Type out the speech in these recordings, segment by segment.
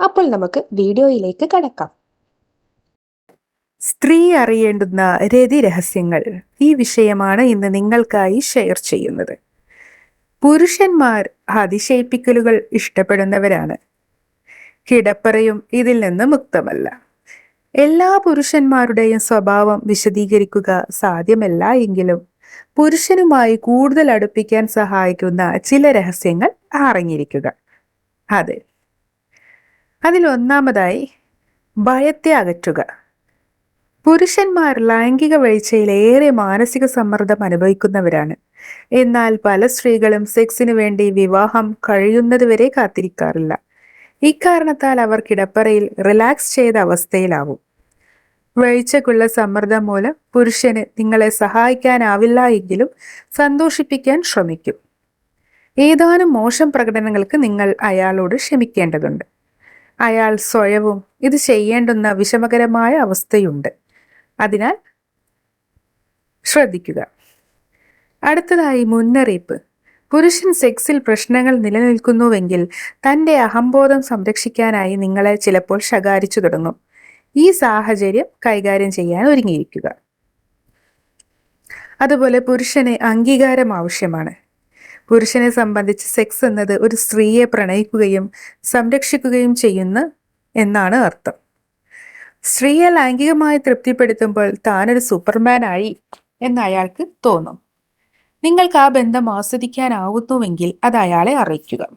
അപ്പോൾ നമുക്ക് വീഡിയോയിലേക്ക് കടക്കാം. സ്ത്രീ അറിയേണ്ടുന്ന രതി രഹസ്യങ്ങൾ ഈ വിഷയമാണ് ഇന്ന് നിങ്ങൾക്കായി ഷെയർ ചെയ്യുന്നത്. പുരുഷന്മാർ അതിശയിപ്പിക്കലുകൾ ഇഷ്ടപ്പെടുന്നവരാണ്. കിടപ്പറയും ഇതിൽ നിന്ന് മുക്തമല്ല. എല്ലാ പുരുഷന്മാരുടെയും സ്വഭാവം വിശദീകരിക്കുക സാധ്യമല്ല എങ്കിലും പുരുഷനുമായി കൂടുതൽ അടുപ്പിക്കാൻ സഹായിക്കുന്ന ചില രഹസ്യങ്ങൾ അറിഞ്ഞിരിക്കുക. അതെ അതിൽ ഒന്നാമതായി ഭയത്തെ അകറ്റുക. പുരുഷന്മാർ ലൈംഗിക വീഴ്ചയിൽ ഏറെ മാനസിക സമ്മർദ്ദം അനുഭവിക്കുന്നവരാണ്. എന്നാൽ പല സ്ത്രീകളും സെക്സിനു വേണ്ടി വിവാഹം കഴിയുന്നതുവരെ കാത്തിരിക്കാറില്ല. ഇക്കാരണത്താൽ അവർ കിടപ്പറയിൽ റിലാക്സ് ചെയ്ത അവസ്ഥയിലാവും. വീഴ്ചക്കുള്ള സമ്മർദ്ദം മൂലം പുരുഷന് നിങ്ങളെ സഹായിക്കാനാവില്ല എങ്കിലും സന്തോഷിപ്പിക്കാൻ ശ്രമിക്കും. ഏതാനും മോശം പ്രകടനങ്ങൾക്ക് നിങ്ങൾ അയാളോട് ക്ഷമിക്കേണ്ടതുണ്ട്. അയാൾ സ്വയവും ഇത് ചെയ്യേണ്ടുന്ന വിഷമകരമായ അവസ്ഥയുണ്ട്. അതിനാൽ ശ്രദ്ധിക്കുക. അടുത്തതായി മുന്നറിയിപ്പ്. പുരുഷൻ സെക്സിൽ പ്രശ്നങ്ങൾ നിലനിൽക്കുന്നുവെങ്കിൽ തന്റെ അഹംബോധം സംരക്ഷിക്കാനായി നിങ്ങളെ ചിലപ്പോൾ ശകാരിച്ചു തുടങ്ങും. ഈ സാഹചര്യം കൈകാര്യം ചെയ്യാൻ ഒരുങ്ങിയിരിക്കുക. അതുപോലെ പുരുഷന് അംഗീകാരം ആവശ്യമാണ്. പുരുഷനെ സംബന്ധിച്ച് സെക്സ് എന്നത് ഒരു സ്ത്രീയെ പ്രണയിക്കുകയും സംരക്ഷിക്കുകയും ചെയ്യുന്ന എന്നാണ് അർത്ഥം. സ്ത്രീയെ ലൈംഗികമായി തൃപ്തിപ്പെടുത്തുമ്പോൾ താനൊരു സൂപ്പർമാനായി എന്ന് അയാൾക്ക് തോന്നും. നിങ്ങൾക്ക് ആ ബന്ധം ആസ്വദിക്കാനാവുന്നുവെങ്കിൽ അത് അയാളെ അറിയിക്കുക.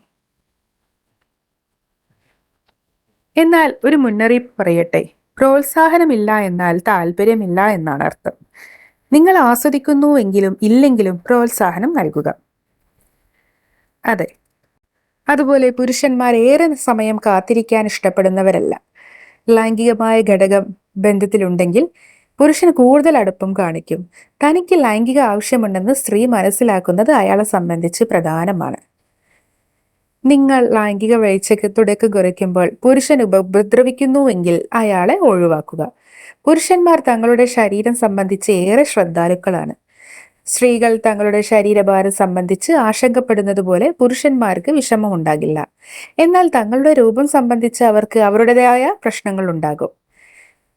എന്നാൽ ഒരു മുന്നറിയിപ്പ് പറയട്ടെ. പ്രോത്സാഹനമില്ല എന്നാൽ താല്പര്യമില്ല എന്നാണ് അർത്ഥം. നിങ്ങൾ ആസ്വദിക്കുന്നുവെങ്കിലും ഇല്ലെങ്കിലും പ്രോത്സാഹനം നൽകുക. അതെ. അതുപോലെ പുരുഷന്മാർ ഏറെ സമയം കാത്തിരിക്കാൻ ഇഷ്ടപ്പെടുന്നവരല്ല. ലൈംഗികമായ ഘടകം ബന്ധത്തിലുണ്ടെങ്കിൽ പുരുഷന് കൂടുതൽ അടുപ്പം കാണിക്കും. തനിക്ക് ലൈംഗിക ആവശ്യമുണ്ടെന്ന് സ്ത്രീ മനസ്സിലാക്കുന്നത് അയാളെ സംബന്ധിച്ച് പ്രധാനമാണ്. നിങ്ങൾ ലൈംഗിക വീഴ്ചയ്ക്ക് തുടക്കം കുറിക്കുമ്പോൾ പുരുഷൻ ഉപദ്രവിക്കുന്നുവെങ്കിൽ അയാളെ ഒഴിവാക്കുക. പുരുഷന്മാർ തങ്ങളുടെ ശരീരം സംബന്ധിച്ച് ഏറെ ശ്രദ്ധാലുക്കളാണ്. സ്ത്രീകൾ തങ്ങളുടെ ശരീരഭാരം സംബന്ധിച്ച് ആശങ്കപ്പെടുന്നത് പോലെ പുരുഷന്മാർക്ക് വിഷമമുണ്ടാകില്ല. എന്നാൽ തങ്ങളുടെ രൂപം സംബന്ധിച്ച് അവർക്ക് അവരുടേതായ പ്രശ്നങ്ങൾ ഉണ്ടാകും.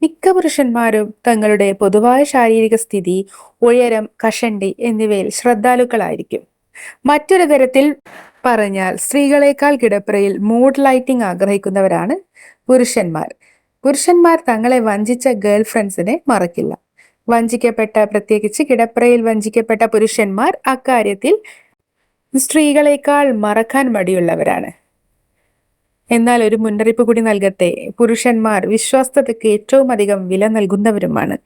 മിക്ക പുരുഷന്മാരും തങ്ങളുടെ പൊതുവായ ശാരീരിക സ്ഥിതി ഉയരം കഷണ്ടി എന്നിവയിൽ ശ്രദ്ധാലുക്കളായിരിക്കും. മറ്റൊരു തരത്തിൽ പറഞ്ഞാൽ സ്ത്രീകളെക്കാൾ കിടപ്പറയിൽ മൂഡ് ലൈറ്റിംഗ് ആഗ്രഹിക്കുന്നവരാണ് പുരുഷന്മാർ. പുരുഷന്മാർ തങ്ങളെ വഞ്ചിച്ച ഗേൾ ഫ്രണ്ട്സിനെ മറക്കില്ല. വഞ്ചിക്കപ്പെട്ട പ്രത്യേകിച്ച് കിടപ്രയിൽ വഞ്ചിക്കപ്പെട്ട പുരുഷന്മാർ അക്കാര്യത്തിൽ സ്ത്രീകളെക്കാൾ മറക്കാൻ മടിയുള്ളവരാണ്. എന്നാൽ ഒരു മുന്നറിയിപ്പ് കൂടി നൽകട്ടെ. പുരുഷന്മാർ വിശ്വാസ്തതയ്ക്ക് ഏറ്റവും അധികം വില നൽകുന്നവരുമാണ്.